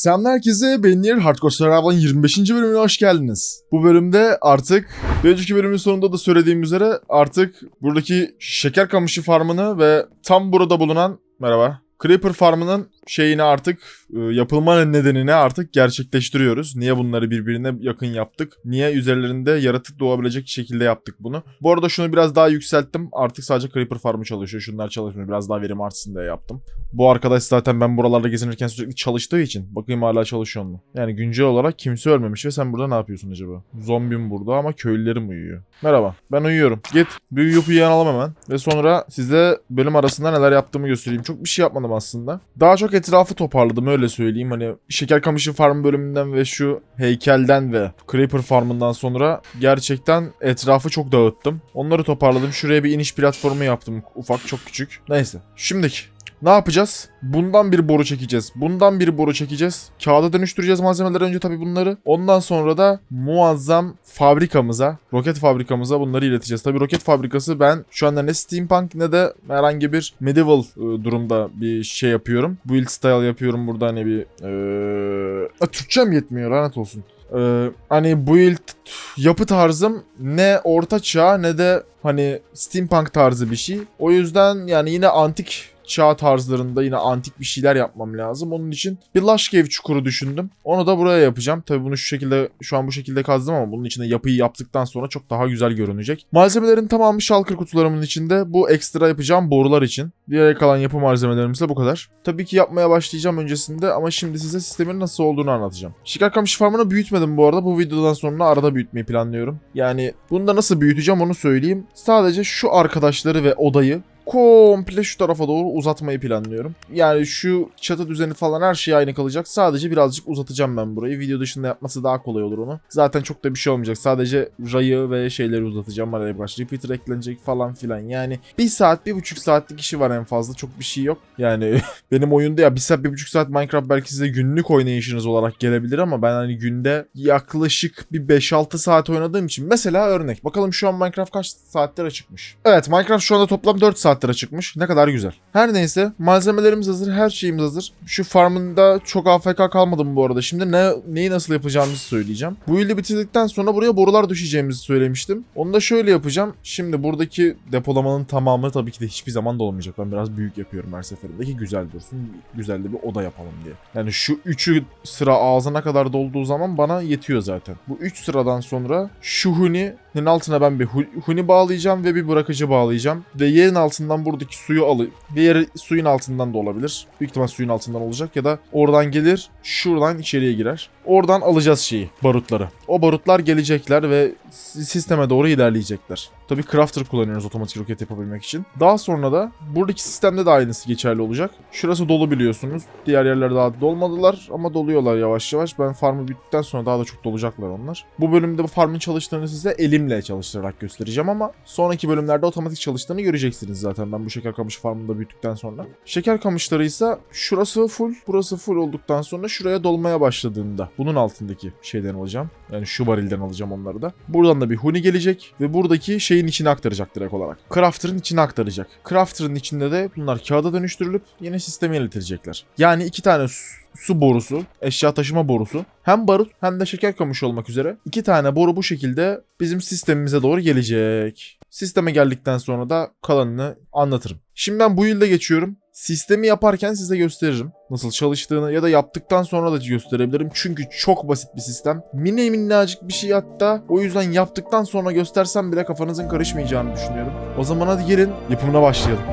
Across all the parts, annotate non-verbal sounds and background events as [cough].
Selam herkese, ben Nir Hardcore Survival'ın 25. bölümüne hoş geldiniz. Bu bölümde artık, bir önceki bölümün sonunda da söylediğim üzere artık buradaki şeker kamışı farmını ve tam burada bulunan, merhaba, Creeper farmının şeyini artık e, yapılma nedenini artık gerçekleştiriyoruz. Niye bunları birbirine yakın yaptık? Niye üzerlerinde yaratık doğabilecek şekilde yaptık bunu? Bu arada şunu biraz daha yükselttim. Artık sadece Creeper farmı çalışıyor. Şunlar çalışmıyor. Biraz daha verim artsın diye yaptım. Bu arkadaş zaten ben buralarda gezinirken sürekli çalıştığı için. Bakayım hala çalışıyor mu? Yani güncel olarak kimse ölmemiş ve sen burada ne yapıyorsun acaba? Zombim burada ama köylülerim uyuyor. Merhaba ben uyuyorum. Git bir uyuyup uyanalım hemen. Ve sonra size bölüm arasında neler yaptığımı göstereyim. Çok bir şey yapmadım aslında. Daha çok etrafı toparladım öyle söyleyeyim. Hani Şeker Kamışı Farm bölümünden ve şu heykelden ve Creeper Farm'ından sonra gerçekten etrafı çok dağıttım. Onları toparladım. Şuraya bir iniş platformu yaptım. Ufak çok küçük. Neyse. Şimdiki ne yapacağız? Bundan bir boru çekeceğiz. Bundan bir boru çekeceğiz. Kağıda dönüştüreceğiz malzemeleri önce tabii bunları. Ondan sonra da muazzam fabrikamıza, roket fabrikamıza bunları ileteceğiz. Tabii roket fabrikası ben şu anda ne steampunk ne de herhangi bir medieval e, durumda bir şey yapıyorum. Build style yapıyorum burada hani bir... Ee... Türkçem yetmiyor lanet olsun. Ee, hani build yapı tarzım ne orta çağ ne de hani steampunk tarzı bir şey. O yüzden yani yine antik çağ tarzlarında yine antik bir şeyler yapmam lazım. Onun için bir Cave çukuru düşündüm. Onu da buraya yapacağım. Tabii bunu şu şekilde şu an bu şekilde kazdım ama bunun içinde yapıyı yaptıktan sonra çok daha güzel görünecek. Malzemelerin tamamı shulker kutularımın içinde. Bu ekstra yapacağım borular için. Diğer kalan yapı malzemelerimiz de bu kadar. Tabii ki yapmaya başlayacağım öncesinde ama şimdi size sistemin nasıl olduğunu anlatacağım. Şikar kamışı farmını büyütmedim bu arada. Bu videodan sonra arada büyütmeyi planlıyorum. Yani bunu da nasıl büyüteceğim onu söyleyeyim. Sadece şu arkadaşları ve odayı komple şu tarafa doğru uzatmayı planlıyorum. Yani şu çatı düzeni falan her şey aynı kalacak. Sadece birazcık uzatacağım ben burayı. Video dışında yapması daha kolay olur onu. Zaten çok da bir şey olmayacak. Sadece rayı ve şeyleri uzatacağım. Araya birkaç repeater eklenecek falan filan. Yani bir saat, bir buçuk saatlik işi var en fazla. Çok bir şey yok. Yani [laughs] benim oyunda ya bir saat, bir buçuk saat Minecraft belki size günlük oynayışınız olarak gelebilir ama ben hani günde yaklaşık bir 5-6 saat oynadığım için. Mesela örnek. Bakalım şu an Minecraft kaç saatler açıkmış. Evet Minecraft şu anda toplam 4 saat saattir çıkmış. Ne kadar güzel. Her neyse malzemelerimiz hazır. Her şeyimiz hazır. Şu farmında çok AFK kalmadım bu arada. Şimdi ne neyi nasıl yapacağımızı söyleyeceğim. Bu ilde bitirdikten sonra buraya borular düşeceğimizi söylemiştim. Onu da şöyle yapacağım. Şimdi buradaki depolamanın tamamı tabii ki de hiçbir zaman da olmayacak. Ben biraz büyük yapıyorum her seferinde ki güzel dursun. Güzel de bir oda yapalım diye. Yani şu üçü sıra ağzına kadar dolduğu zaman bana yetiyor zaten. Bu üç sıradan sonra şu huni'nin altına ben bir huni bağlayacağım ve bir bırakıcı bağlayacağım. Ve yerin altından buradaki suyu alıp diğeri suyun altından da olabilir. Büyük ihtimal suyun altından olacak ya da oradan gelir şuradan içeriye girer. Oradan alacağız şeyi barutları. O barutlar gelecekler ve sisteme doğru ilerleyecekler. Tabii crafter kullanıyoruz otomatik roket yapabilmek için. Daha sonra da buradaki sistemde de aynısı geçerli olacak. Şurası dolu biliyorsunuz. Diğer yerler daha dolmadılar ama doluyorlar yavaş yavaş. Ben farmı bittikten sonra daha da çok dolacaklar onlar. Bu bölümde bu farmın çalıştığını size elimle çalıştırarak göstereceğim ama sonraki bölümlerde otomatik çalıştığını göreceksiniz zaten ben bu şeker kamışı farmında büyüttükten sonra. Şeker kamışları ise şurası full, burası full olduktan sonra şuraya dolmaya başladığında bunun altındaki şeyden alacağım. Yani şu varilden alacağım onları da. Buradan da bir huni gelecek ve buradaki şeyin içine aktaracak direkt olarak. Crafter'ın içine aktaracak. Crafter'ın içinde de bunlar kağıda dönüştürülüp yeni sisteme iletilecekler. Yani iki tane su borusu, eşya taşıma borusu. Hem barut hem de şeker kamışı olmak üzere. iki tane boru bu şekilde bizim sistemimize doğru gelecek. Sisteme geldikten sonra da kalanını anlatırım. Şimdi ben bu yılda geçiyorum. Sistemi yaparken size gösteririm nasıl çalıştığını ya da yaptıktan sonra da gösterebilirim. Çünkü çok basit bir sistem. Mini minnacık bir şey hatta. O yüzden yaptıktan sonra göstersem bile kafanızın karışmayacağını düşünüyorum. O zaman hadi gelin yapımına başlayalım.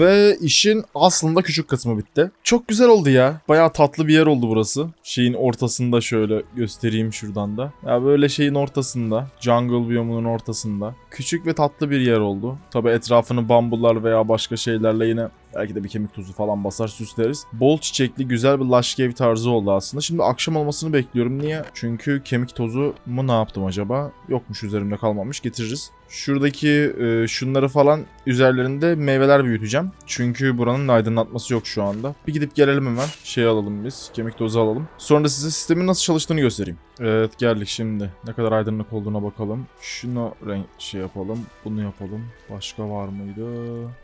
Ve işin aslında küçük kısmı bitti. Çok güzel oldu ya. Bayağı tatlı bir yer oldu burası. Şeyin ortasında şöyle göstereyim şuradan da. Ya böyle şeyin ortasında. Jungle biyomunun ortasında. Küçük ve tatlı bir yer oldu. Tabi etrafını bambular veya başka şeylerle yine Belki de bir kemik tuzu falan basar süsleriz. Bol çiçekli güzel bir lush cave tarzı oldu aslında. Şimdi akşam olmasını bekliyorum. Niye? Çünkü kemik tozu mu ne yaptım acaba? Yokmuş üzerimde kalmamış. Getiririz. Şuradaki e, şunları falan üzerlerinde meyveler büyüteceğim. Çünkü buranın aydınlatması yok şu anda. Bir gidip gelelim hemen. Şey alalım biz. Kemik tozu alalım. Sonra size sistemin nasıl çalıştığını göstereyim. Evet geldik şimdi. Ne kadar aydınlık olduğuna bakalım. Şunu renk şey yapalım. Bunu yapalım. Başka var mıydı?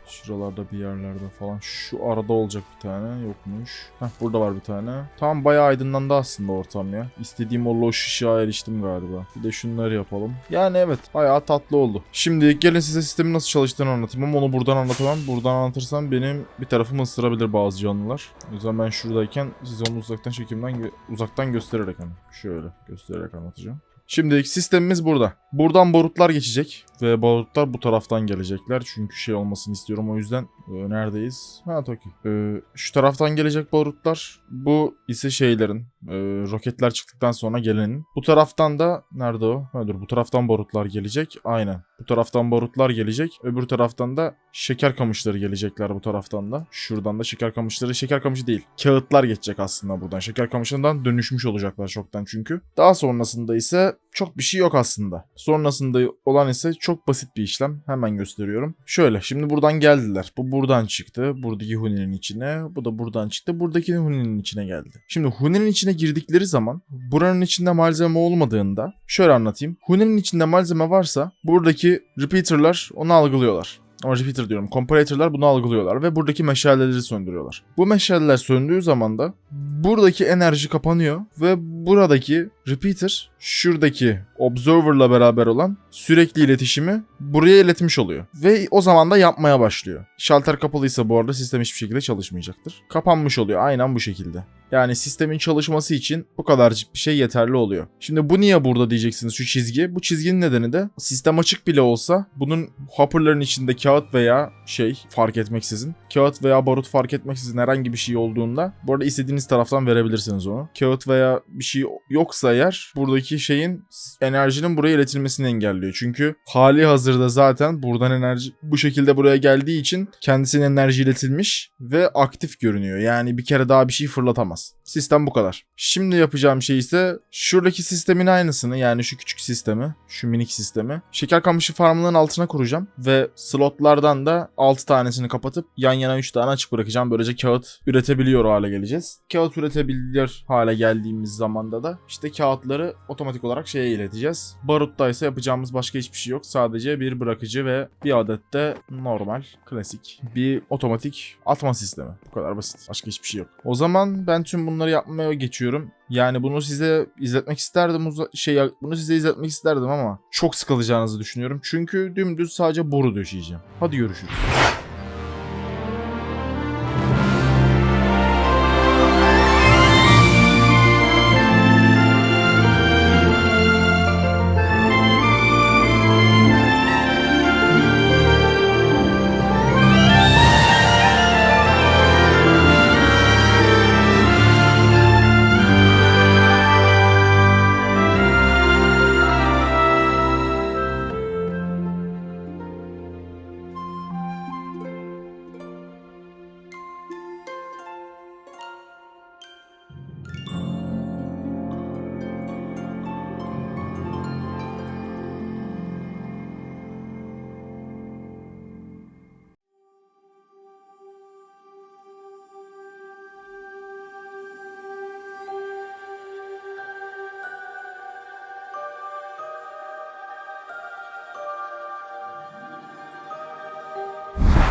Şuralarda bir yerlerde falan. Şu arada olacak bir tane. Yokmuş. Heh burada var bir tane. Tamam bayağı aydınlandı aslında ortam ya. İstediğim o loş ışığa eriştim galiba. Bir de şunları yapalım. Yani evet bayağı tatlı oldu. Şimdi gelin size sistemin nasıl çalıştığını anlatayım ama onu buradan anlatamam. Buradan anlatırsam benim bir tarafımı ısırabilir bazı canlılar. O yüzden ben şuradayken size onu uzaktan çekimden uzaktan göstererek hani şöyle göstererek anlatacağım. Şimdi sistemimiz burada. Buradan barutlar geçecek ve barutlar bu taraftan gelecekler. Çünkü şey olmasını istiyorum o yüzden. e, neredeyiz? Ha Toki. E, şu taraftan gelecek barutlar. Bu ise şeylerin e, roketler çıktıktan sonra gelenin. Bu taraftan da nerede o? Ha dur bu taraftan barutlar gelecek. Aynen. Bu taraftan barutlar gelecek. Öbür taraftan da şeker kamışları gelecekler bu taraftan da. Şuradan da şeker kamışları. Şeker kamışı değil. Kağıtlar geçecek aslında buradan. Şeker kamışından dönüşmüş olacaklar çoktan çünkü. Daha sonrasında ise çok bir şey yok aslında. Sonrasında olan ise çok basit bir işlem. Hemen gösteriyorum. Şöyle şimdi buradan geldiler. Bu buradan çıktı. Buradaki Huni'nin içine. Bu da buradan çıktı. Buradaki Huni'nin içine geldi. Şimdi Huni'nin içine girdikleri zaman buranın içinde malzeme olmadığında şöyle anlatayım. Huni'nin içinde malzeme varsa buradaki repeater'lar onu algılıyorlar. Ama repeater diyorum. Comparator'lar bunu algılıyorlar ve buradaki meşaleleri söndürüyorlar. Bu meşaleler söndüğü zaman da buradaki enerji kapanıyor ve buradaki repeater şuradaki observer'la beraber olan sürekli iletişimi buraya iletmiş oluyor. Ve o zaman da yapmaya başlıyor. Şalter kapalıysa bu arada sistem hiçbir şekilde çalışmayacaktır. Kapanmış oluyor aynen bu şekilde. Yani sistemin çalışması için bu kadarcık bir şey yeterli oluyor. Şimdi bu niye burada diyeceksiniz şu çizgi? Bu çizginin nedeni de sistem açık bile olsa bunun hopperların içinde kağıt veya şey fark etmeksizin kağıt veya barut fark etmeksizin herhangi bir şey olduğunda bu arada istediğiniz taraftan verebilirsiniz onu. Kağıt veya bir şey yoksa eğer buradaki şeyin enerjinin buraya iletilmesini engelliyor. Çünkü hali hazırda zaten buradan enerji bu şekilde buraya geldiği için kendisine enerji iletilmiş ve aktif görünüyor. Yani bir kere daha bir şey fırlatamaz. Sistem bu kadar. Şimdi yapacağım şey ise şuradaki sistemin aynısını yani şu küçük sistemi, şu minik sistemi şeker kamışı farmının altına kuracağım ve slotlardan da 6 tanesini kapatıp yan yana 3 tane açık bırakacağım. Böylece kağıt üretebiliyor hale geleceğiz. Kağıt üretebilir hale geldiğimiz zamanda da işte kağıtları otomatik olarak şeye ileteceğiz. Barutta ise yapacağımız başka hiçbir şey yok. Sadece bir bırakıcı ve bir adet de normal, klasik bir otomatik atma sistemi. Bu kadar basit. Başka hiçbir şey yok. O zaman ben tüm bunları yapmaya geçiyorum. Yani bunu size izletmek isterdim şey bunu size izletmek isterdim ama çok sıkılacağınızı düşünüyorum. Çünkü dümdüz sadece boru döşeyeceğim. Hadi görüşürüz.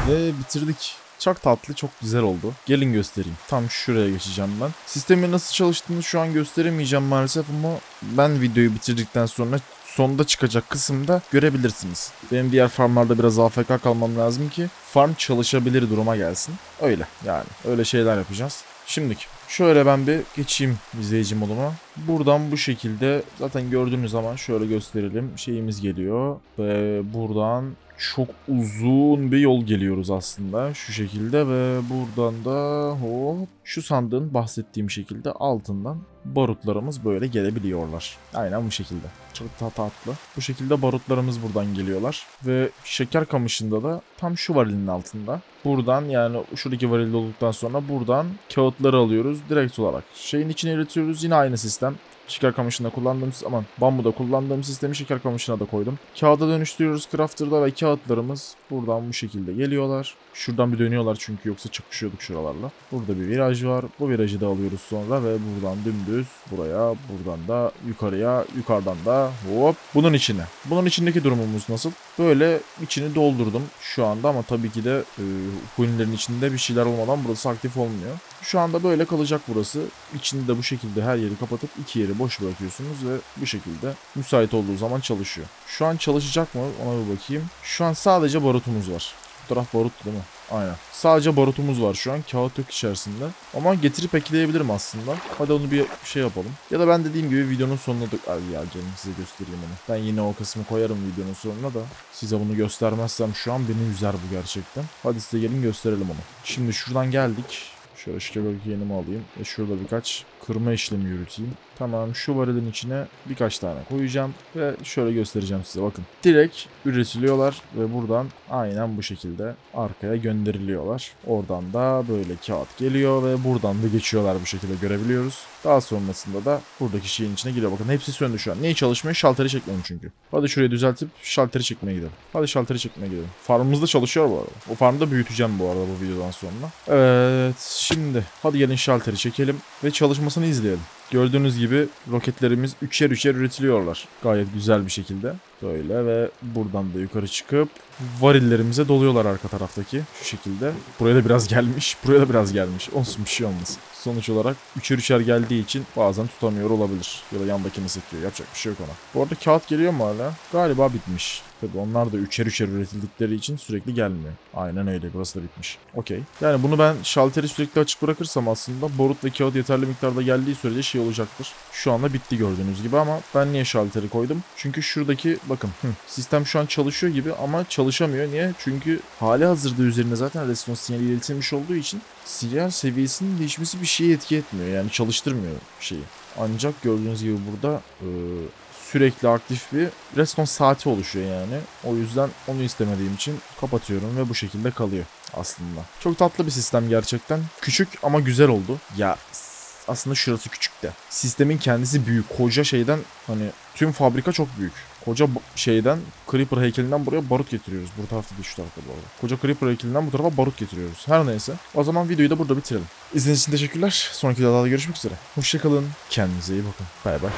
Ve bitirdik. Çok tatlı, çok güzel oldu. Gelin göstereyim. Tam şuraya geçeceğim ben. Sistemin nasıl çalıştığını şu an gösteremeyeceğim maalesef ama ben videoyu bitirdikten sonra sonda çıkacak kısımda görebilirsiniz. Benim diğer farmlarda biraz AFK kalmam lazım ki farm çalışabilir duruma gelsin. Öyle yani. Öyle şeyler yapacağız. Şimdiki şöyle ben bir geçeyim izleyici moduma. Buradan bu şekilde zaten gördüğünüz zaman şöyle gösterelim. Şeyimiz geliyor ve buradan çok uzun bir yol geliyoruz aslında şu şekilde ve buradan da hop şu sandığın bahsettiğim şekilde altından barutlarımız böyle gelebiliyorlar. Aynen bu şekilde. Çok ta- tatlı. Bu şekilde barutlarımız buradan geliyorlar. Ve şeker kamışında da tam şu varilin altında. Buradan yani şuradaki varil olduktan sonra buradan kağıtları alıyoruz direkt olarak. Şeyin içine iletiyoruz yine aynı sistem. Şeker kamışında kullandığım aman bambuda kullandığım sistemi şeker kamışına da koydum. Kağıda dönüştürüyoruz crafter'da ve kağıtlarımız buradan bu şekilde geliyorlar. Şuradan bir dönüyorlar çünkü yoksa çakışıyorduk şuralarla. Burada bir viraj var. Bu virajı da alıyoruz sonra ve buradan dümdüz buraya, buradan da yukarıya, yukarıdan da hop bunun içine. Bunun içindeki durumumuz nasıl? Böyle içini doldurdum şu anda ama tabii ki de e, içinde bir şeyler olmadan burası aktif olmuyor. Şu anda böyle kalacak burası. İçini de bu şekilde her yeri kapatıp iki yeri boş bırakıyorsunuz ve bu şekilde müsait olduğu zaman çalışıyor. Şu an çalışacak mı ona bir bakayım. Şu an sadece barutumuz var. Bu taraf barut değil mi? Aynen. Sadece barutumuz var şu an. Kağıt yok içerisinde. Ama getirip ekleyebilirim aslında. Hadi onu bir şey yapalım. Ya da ben dediğim gibi videonun sonuna da... Ay ya canım size göstereyim onu. Ben yine o kısmı koyarım videonun sonuna da. Size bunu göstermezsem şu an beni üzer bu gerçekten. Hadi size gelin gösterelim onu. Şimdi şuradan geldik. Şöyle şöyle yenimi alayım. Ve şurada birkaç kırma işlemi yürüteyim. Tamam şu varilin içine birkaç tane koyacağım. Ve şöyle göstereceğim size bakın. Direkt üretiliyorlar ve buradan aynen bu şekilde arkaya gönderiliyorlar. Oradan da böyle kağıt geliyor ve buradan da geçiyorlar bu şekilde görebiliyoruz. Daha sonrasında da buradaki şeyin içine giriyor. Bakın hepsi söndü şu an. Neyi çalışmıyor? Şalteri çekmedim çünkü. Hadi şurayı düzeltip şalteri çekmeye gidelim. Hadi şalteri çekmeye gidelim. Farmımızda çalışıyor bu arada. O farmı da büyüteceğim bu arada bu videodan sonra. Evet şimdi hadi gelin şalteri çekelim ve çalışmasını izleyelim. Gördüğünüz gibi roketlerimiz üçer üçer üretiliyorlar. Gayet güzel bir şekilde. Böyle ve buradan da yukarı çıkıp varillerimize doluyorlar arka taraftaki şu şekilde. Buraya da biraz gelmiş. Buraya da biraz gelmiş. Olsun bir şey olmaz. Sonuç olarak üçer üçer geldiği için bazen tutamıyor olabilir. Ya da yandakini sekiyor. Yapacak bir şey yok ona. Bu arada kağıt geliyor mu hala? Galiba bitmiş. Tabii onlar da üçer üçer üretildikleri için sürekli gelmiyor. Aynen öyle. Burası da bitmiş. Okey. Yani bunu ben şalteri sürekli açık bırakırsam aslında borut ve kağıt yeterli miktarda geldiği sürece şey olacaktır. Şu anda bitti gördüğünüz gibi ama ben niye şalteri koydum? Çünkü şuradaki bakın sistem şu an çalışıyor gibi ama çalışamıyor. Niye? Çünkü hali hazırda üzerine zaten response sinyali iletilmiş olduğu için sinyal seviyesinin değişmesi bir şeye etki etmiyor. Yani çalıştırmıyor şeyi. Ancak gördüğünüz gibi burada e, sürekli aktif bir response saati oluşuyor yani. O yüzden onu istemediğim için kapatıyorum ve bu şekilde kalıyor aslında. Çok tatlı bir sistem gerçekten. Küçük ama güzel oldu. Ya aslında şurası küçük de. Sistemin kendisi büyük. Koca şeyden hani tüm fabrika çok büyük. Koca şeyden Creeper heykelinden buraya barut getiriyoruz. Bu tarafta değil şu tarafta bu arada. Koca Creeper heykelinden bu tarafa barut getiriyoruz. Her neyse. O zaman videoyu da burada bitirelim. İzlediğiniz için teşekkürler. Sonraki videoda görüşmek üzere. Hoşçakalın. Kendinize iyi bakın. Bay bay.